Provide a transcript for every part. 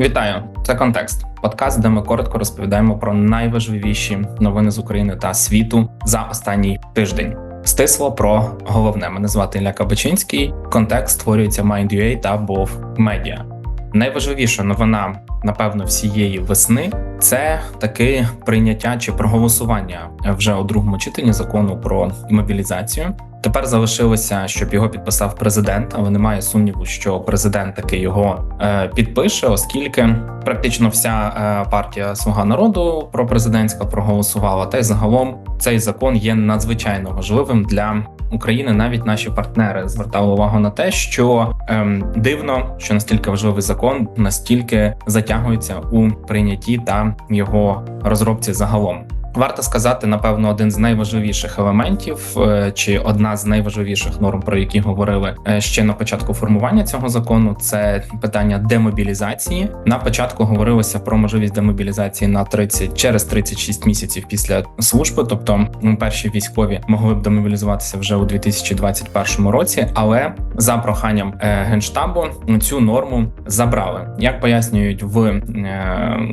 Вітаю, це контекст. Подкаст, де ми коротко розповідаємо про найважливіші новини з України та світу за останній тиждень. Стисло про головне. Мене звати Ілля Кабачинський. Контекст створюється Mind.ua та Bov Media. Найважливіша новина, напевно, всієї весни це таке прийняття чи проголосування вже у другому читанні закону про мобілізацію. Тепер залишилося, щоб його підписав президент, але немає сумніву, що президент таки його е, підпише, оскільки практично вся е, партія Слуга народу пропрезидентська проголосувала. Та й загалом цей закон є надзвичайно важливим для України. Навіть наші партнери звертали увагу на те, що е, дивно, що настільки важливий закон настільки затягується у прийнятті та його розробці загалом. Варто сказати, напевно, один з найважливіших елементів, е, чи одна з найважливіших норм, про які говорили е, ще на початку формування цього закону, це питання демобілізації. На початку говорилося про можливість демобілізації на 30 через 36 місяців після служби, тобто перші військові могли б демобілізуватися вже у 2021 році. Але за проханням е, генштабу цю норму забрали, як пояснюють в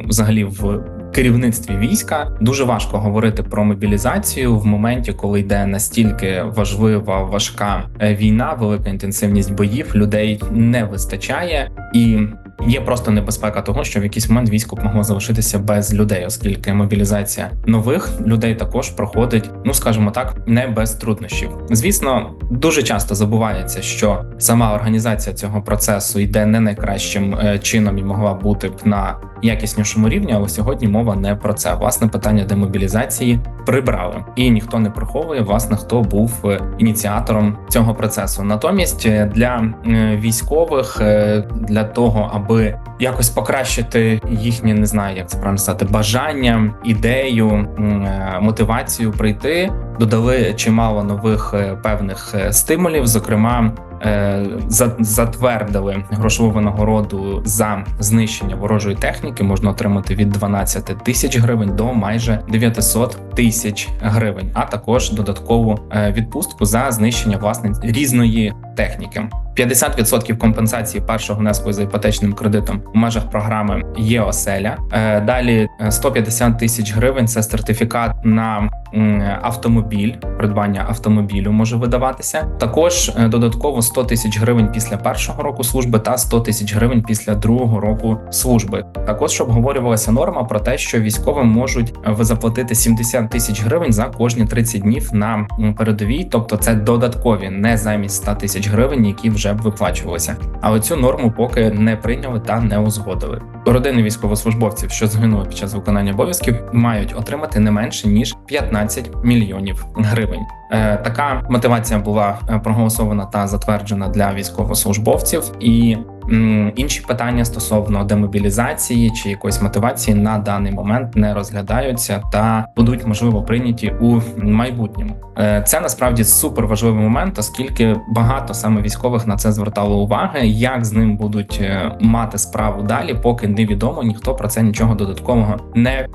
взагалі в керівництві війська дуже важко говорити про мобілізацію в моменті, коли йде настільки важлива важка е, війна, велика інтенсивність боїв людей не вистачає і. Є просто небезпека того, що в якийсь момент військо могло залишитися без людей, оскільки мобілізація нових людей також проходить, ну скажімо так, не без труднощів. Звісно, дуже часто забувається, що сама організація цього процесу йде не найкращим е, чином і могла бути б на якіснішому рівні, але сьогодні мова не про це. Власне питання демобілізації прибрали, і ніхто не приховує власне, хто був е, ініціатором цього процесу. Натомість е, для військових для того, аби аби якось покращити їхнє, не знаю, як це правильно сказати, бажання, ідею, е, мотивацію прийти. Додали чимало нових е, певних е, стимулів, зокрема. Затвердили грошову винагороду за знищення ворожої техніки, можна отримати від 12 тисяч гривень до майже 900 тисяч гривень, а також додаткову відпустку за знищення власне різної техніки. 50% компенсації першого внеску за іпотечним кредитом у межах програми є оселя. Е, далі 150 тисяч гривень. Це сертифікат на автомобіль, придбання автомобілю може видаватися. Також е, додатково 100 тисяч гривень після першого року служби та 100 тисяч гривень після другого року служби. Також обговорювалася норма про те, що військовим можуть е, заплатити 70 тисяч гривень за кожні 30 днів на передовій, тобто це додаткові, не замість 100 тисяч гривень, які вже б виплачувалися. Але цю норму поки не прийняли та не узгодили. Родини військовослужбовців, що згинули під час виконання обов'язків, мають отримати не менше ніж 15 мільйонів гривень. Е, така мотивація була е, проголосована та затверджена для військовослужбовців і Інші питання стосовно демобілізації чи якоїсь мотивації на даний момент не розглядаються та будуть можливо прийняті у майбутньому. Е, це насправді супер важливий момент, оскільки багато саме військових на це звертало уваги. Як з ним будуть мати справу далі, поки невідомо, ніхто про це нічого додаткового не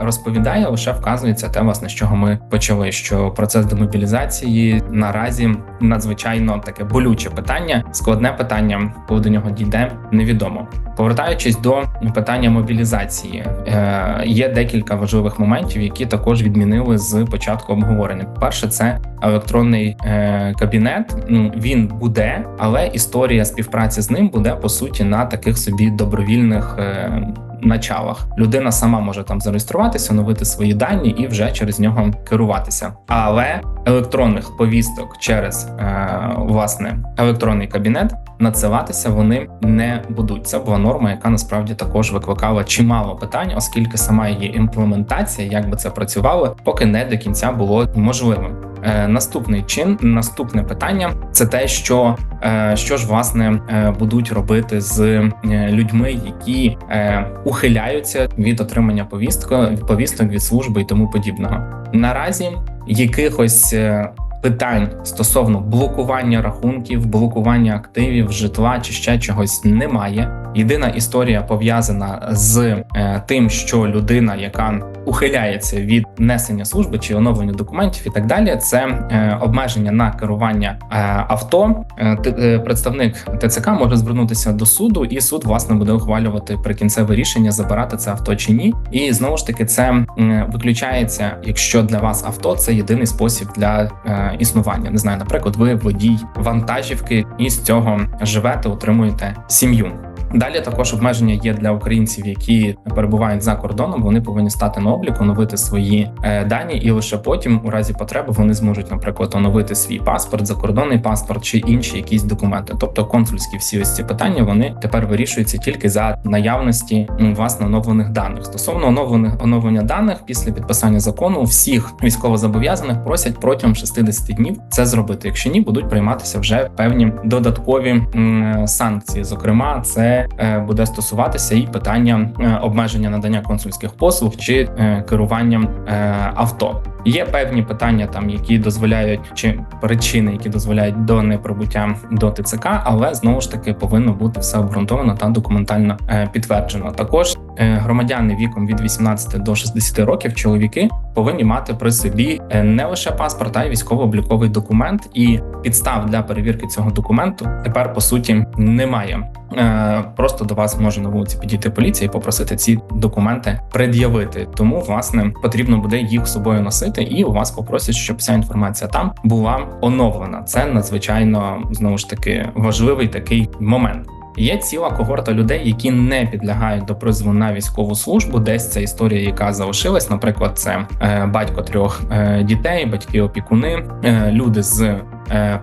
розповідає. Лише вказується те, власне, з чого ми почали. Що процес демобілізації наразі надзвичайно таке болюче питання, складне питання, коли до нього дійде, невідомо. Повертаючись до питання мобілізації, е, є декілька важливих моментів, які також відмінили з початку обговорення. Перше, це електронний е, кабінет. Ну, він буде, але історія співпраці з ним буде по суті на таких собі добровільних. Е, началах людина сама може там зареєструватися, оновити свої дані і вже через нього керуватися. Але електронних повісток через е, власне електронний кабінет надсилатися вони не будуть. Це була норма, яка насправді також викликала чимало питань, оскільки сама її імплементація, як би це працювало, поки не до кінця було можливим. Е, наступний чин, наступне питання це те, що е, що ж власне е, будуть робити з людьми, які ухиляються від отримання повістка повісток від служби і тому подібного. Наразі якихось питань стосовно блокування рахунків, блокування активів, житла чи ще чогось немає. Єдина історія пов'язана з тим, що людина, яка ухиляється від несення служби чи оновлення документів і так далі. Це е, обмеження на керування е, авто. Е, Представник ТЦК може звернутися до суду, і суд власне буде ухвалювати прикінцеве рішення забирати це авто чи ні. І знову ж таки, це виключається, якщо для вас авто це єдиний спосіб для існування. Не знаю, наприклад, ви водій вантажівки і з цього живете, утримуєте сім'ю. Далі також обмеження є для українців, які перебувають за кордоном. Вони повинні стати на облік, оновити свої е, дані, і лише потім, у разі потреби, вони зможуть, наприклад, оновити свій паспорт, закордонний паспорт чи інші якісь документи. Тобто консульські всі ось ці питання вони тепер вирішуються тільки за наявності власне оновлених даних. Стосовно оновлених оновлення даних після підписання закону, всіх військовозобов'язаних просять протягом 60 днів це зробити. Якщо ні, будуть прийматися вже певні додаткові м, санкції. Зокрема, це е, буде стосуватися і питання е, обмеження надання консульських послуг чи е, керуванням авто. Є певні питання, там які дозволяють чи причини, які дозволяють до неприбуття до ТЦК, але знову ж таки повинно бути все обґрунтовано та документально підтверджено. Також громадяни віком від 18 до 60 років, чоловіки повинні мати при собі не лише паспорт, а й військово-обліковий документ. І підстав для перевірки цього документу тепер по суті немає. Е, Просто до вас може на вулиці підійти поліція і попросити ці документи пред'явити. Тому власне потрібно буде їх собою носити, і у вас попросять, щоб вся інформація там була оновлена. Це надзвичайно знову ж таки важливий такий момент. Є ціла когорта людей, які не підлягають до призову на військову службу. Десь ця історія, яка залишилась. Наприклад, це е, батько трьох е, дітей, батьки опікуни, люди з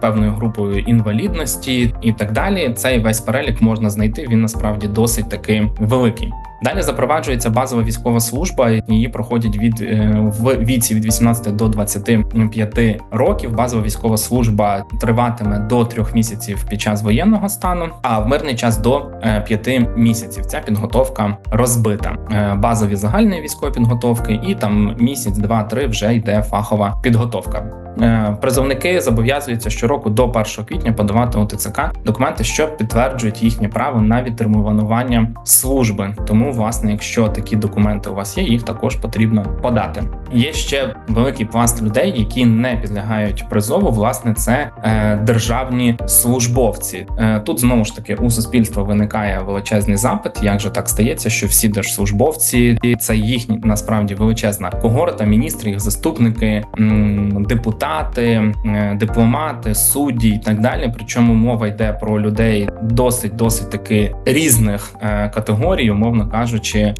певною групою інвалідності і так далі. Цей весь перелік можна знайти. Він насправді досить таки великий. Далі запроваджується базова військова служба. Її проходять від е, в віці від 18 до 25 років. Базова військова служба триватиме до трьох місяців під час воєнного стану, а в мирний час до е, п'яти місяців. Ця підготовка розбита. Е, Базові загальні військові підготовки, і там місяць, два-три вже йде фахова підготовка. Е, Призовники зобов'язуються щороку до 1 квітня подавати у ТЦК документи, що підтверджують їхнє право на відтермінування служби. Тому, власне, якщо такі документи у вас є, їх також потрібно подати. Є ще великий пласт людей, які не підлягають призову. Власне, це е, державні службовці. Е, тут знову ж таки у суспільства виникає величезний запит. Як же так стається, що всі держслужбовці це їхні насправді величезна когорта, міністри, їх заступники, м, депутати, е, дипломати, судді і так далі. Причому мова йде про людей досить досить таки різних е, категорій, умовно кажучи,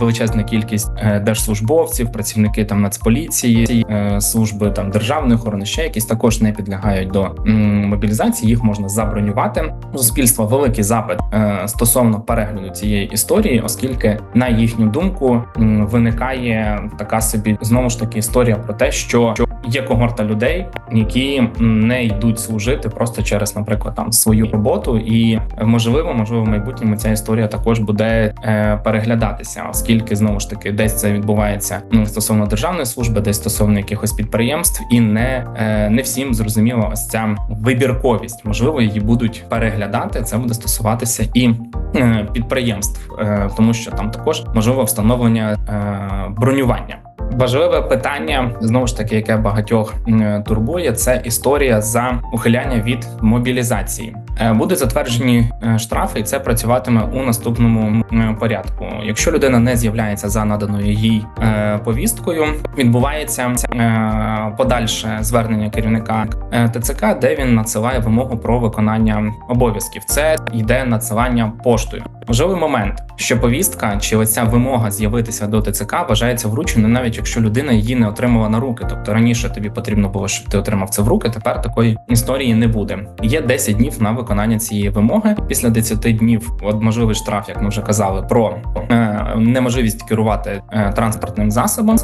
величезна кількість е, держслужбовців, працівники там нацполіції, служби там державної охорони, ще якісь також не підлягають до мобілізації. Їх можна забронювати. У суспільства великий запит стосовно перегляду цієї історії, оскільки на їхню думку виникає така собі знову ж таки історія про те, що є когорта людей, які не йдуть служити просто через, наприклад, там свою роботу, і можливо, можливо, в майбутньому ця історія також буде е, переглядатися, оскільки знову ж таки десь це відбувається м, стосовно державної служби, десь стосовно якихось підприємств, і не, е, не всім зрозуміла ось ця вибірковість. Можливо, її будуть переглядати. Це буде стосуватися і е, підприємств, е, тому що там також можливо встановлення е, бронювання. Важливе питання знову ж таки, яке багатьох м, турбує, це історія за ухиляння від мобілізації. Е, Будуть затверджені е, штрафи, і це працюватиме у наступному порядку. Якщо людина не з'являється за наданою їй е, повісткою, відбувається е, подальше звернення керівника е, ТЦК, де він надсилає вимогу про виконання обов'язків. Це йде надсилання поштою. Важливий момент, що повістка чи оця вимога з'явитися до ТЦК вважається врученою, навіть якщо людина її не отримала на руки. Тобто раніше тобі потрібно було, щоб ти отримав це в руки. Тепер такої історії не буде. Є 10 днів на виконання цієї вимоги. Після 10 днів, от можливий штраф, як ми вже казали, про е, неможливість керувати е, транспортним засобом.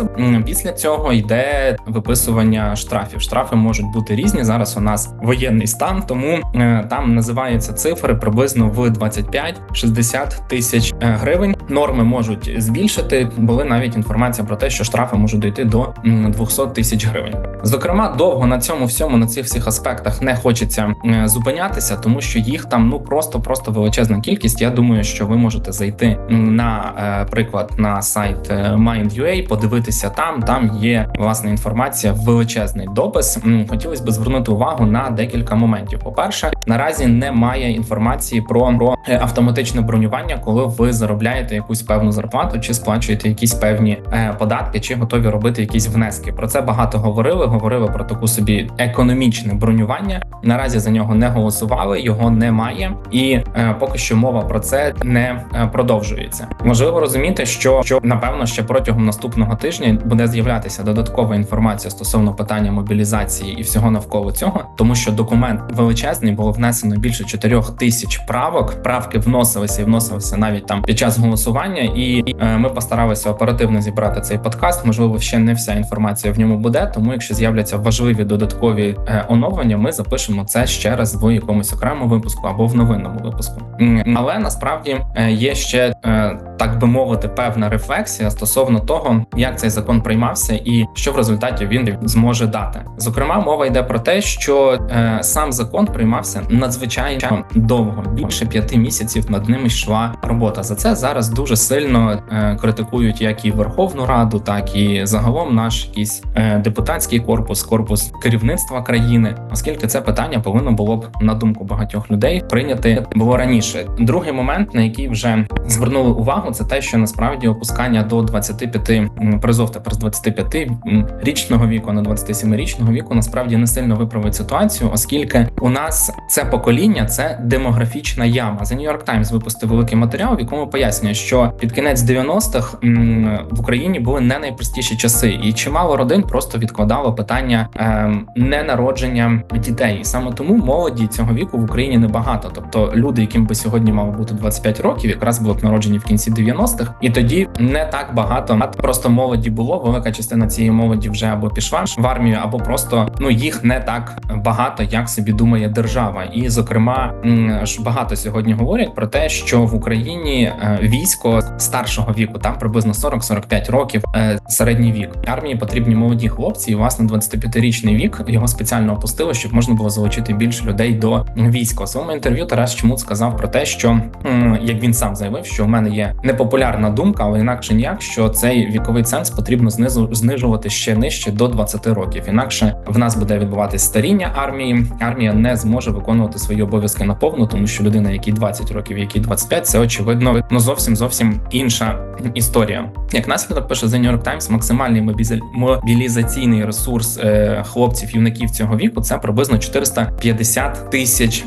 Після цього йде виписування штрафів. Штрафи можуть бути різні. Зараз у нас воєнний стан, тому е, там називаються цифри приблизно в 25-60 тисяч гривень. Норми можуть збільшити. Були навіть інформація про те, що штрафи можуть дійти до м, 200 тисяч гривень. Зокрема, довго на цьому всьому на цих всіх аспектах не хочеться зупинятися, тому тому що їх там ну просто просто величезна кількість. Я думаю, що ви можете зайти на е, приклад на сайт е, Mind.ua, подивитися там. Там є власне інформація, величезний допис. Хотілося б звернути увагу на декілька моментів. По перше, наразі немає інформації про, про е, автоматичне бронювання, коли ви заробляєте якусь певну зарплату чи сплачуєте якісь певні податки, чи готові робити якісь внески. Про це багато говорили. Говорили про таку собі економічне бронювання. Наразі за нього не голосували, його немає, і поки що мова про це не е, продовжується. Важливо розуміти, що, що напевно ще протягом наступного тижня буде з'являтися додаткова інформація стосовно питання мобілізації і всього навколо цього, тому що документ величезний було внесено більше 4 тисяч правок. Правки вносилися і вносилися навіть там під час голосування, і е, ми постаралися оперативно зібрати цей подкаст. Можливо, ще не вся інформація в ньому буде. Тому, якщо з'являться важливі додаткові е, оновлення, ми запишемо це ще раз в якомусь окремому випуску або в новинному випуску. М, Але насправді е, є ще е, так би мовити певна рефлексія стосовно того, як цей закон приймався і що в результаті він зможе дати. Зокрема, мова йде про те, що е, сам закон приймався надзвичайно довго, більше п'яти місяців над ним йшла робота. За це зараз дуже сильно критикують як і Верховну Раду, так і загалом наш якийсь депутатський корпус, корпус керівництва країни, оскільки це питання повинно було б на думку багатьох людей прийняти було раніше. Другий момент, на який вже звернули увагу, це те, що насправді опускання до 25 м, призов тепер з 25 річного віку на 27 річного віку насправді не сильно виправить ситуацію, оскільки у нас це покоління це демографічна яма. The New York Times випустив великий матеріал, в якому пояснює, що під кінець 90-х в Україні були не найпростіші часи, і чимало родин просто відкладало питання ем, ненародження дітей. І саме тому молоді цього віку в Україні небагато. Тобто люди, яким би сьогодні мало бути 25 років, якраз були б народжені в кінці 90-х, і тоді не так багато просто молоді було. Велика частина цієї молоді вже або пішла в армію, або просто ну їх не так багато, як собі думає держава. І зокрема, ж багато сьогодні говорять про те, що в Україні е, військо старшого віку, там приблизно 40-45 років е, середній вік. Армії потрібні молоді хлопці, і власне 25-річний вік його спеціально опустили, щоб можна було залучити більше людей до війська. У своєму інтерв'ю Тарас Чмут сказав про те, що як він сам заявив, що у мене є непопулярна думка, але інакше ніяк, що цей віковий ценз потрібно знизу знижувати ще нижче до 20 років. Інакше в нас буде відбуватись старіння армії. Армія не зможе виконувати свої обов'язки наповну, тому що людина, якій 20 років, якій 25, це очевидно ну зовсім зовсім інша історія. Як наслідок пише The New York Times, максимальний мобілізаційний ресурс е, хлопців юнаків цього віку це приблизно 450 тисяч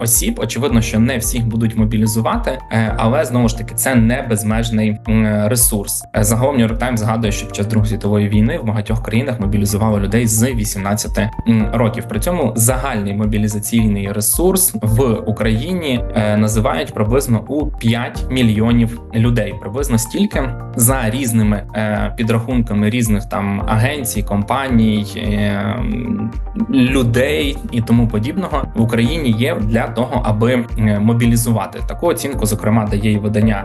осіб. Очевидно, що не всіх будуть мобілізувати, е, але знову ж таки це не безмежний ресурс. Е, Загалом New York Times згадує, що під час Другої світової війни в багатьох країнах мобілізували людей з 18 років. При цьому загальний мобілізаційний ресурс в Україні е, називають приблизно у 5 мільйонів людей. Приблизно стільки за різними е, підрахунками різних там агенцій, компаній, е, людей і тому подібного в Україні є для того, аби мобілізувати таку оцінку. Зокрема, дає і видання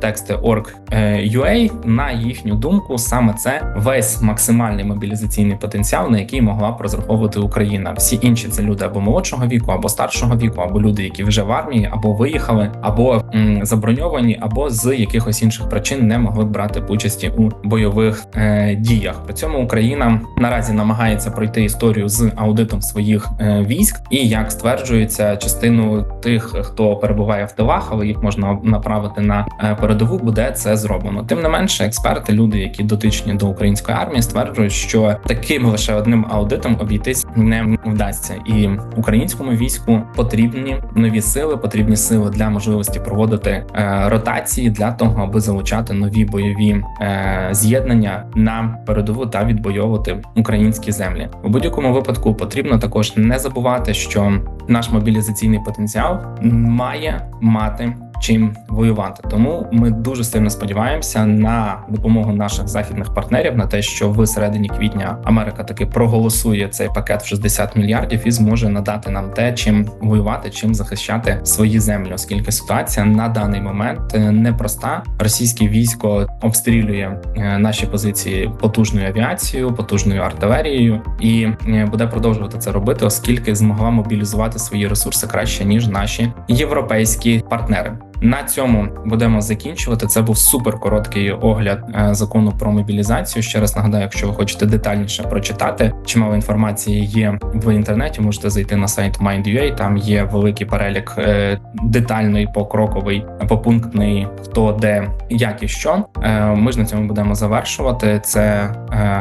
тексти Org.ua. На їхню думку, саме це весь максимальний мобілізаційний потенціал, на який могла б розраховувати Україна. Всі інші це люди або молодшого віку, або старшого віку, або люди, які вже в армії, або виїхали, або м, заброньовані, або з якихось інших причин не могли брати участі у бойових е, діях. При цьому Україна наразі намагається пройти історію з аудитом своїх е, військ, і як стверджується, частину тих, хто перебуває в тилах, але їх можна направити на е, передову, буде це зроблено. Тим не менше, експерти, люди, які дотичні до української армії, стверджують, що таким лише одним аудитом обійтись не вдасться, і українському війську потрібні нові сили, потрібні сили для можливості проводити е, ротації для того, аби залучати нові бойові е, з'єднання на передову та відбойовувати українські землі. У будь-якому випадку потрібно також не забувати, що наш мобілізаційний потенціал має мати чим воювати. Тому ми дуже сильно сподіваємося на допомогу наших західних партнерів на те, що в середині квітня Америка таки проголосує цей пакет в 60 мільярдів і зможе надати нам те, чим воювати, чим захищати свої землі, оскільки ситуація на даний момент е, непроста. Російське військо обстрілює е, наші позиції потужною авіацією, потужною артилерією, і е, буде продовжувати це робити, оскільки змогла мобілізувати свої ресурси краще ніж наші європейські партнери. На цьому будемо закінчувати. Це був супер короткий огляд е, закону про мобілізацію. Ще раз нагадаю, якщо ви хочете детальніше прочитати, чимало інформації є в інтернеті. Можете зайти на сайт Mind.ua, Там є великий перелік е, детальний, покроковий, попунктний, хто де, як і що. Е, Ми ж на цьому будемо завершувати. Це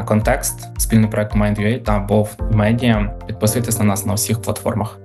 контекст, спільний проект Mind.ua та Bov Media. Підписуйтесь на нас на всіх платформах.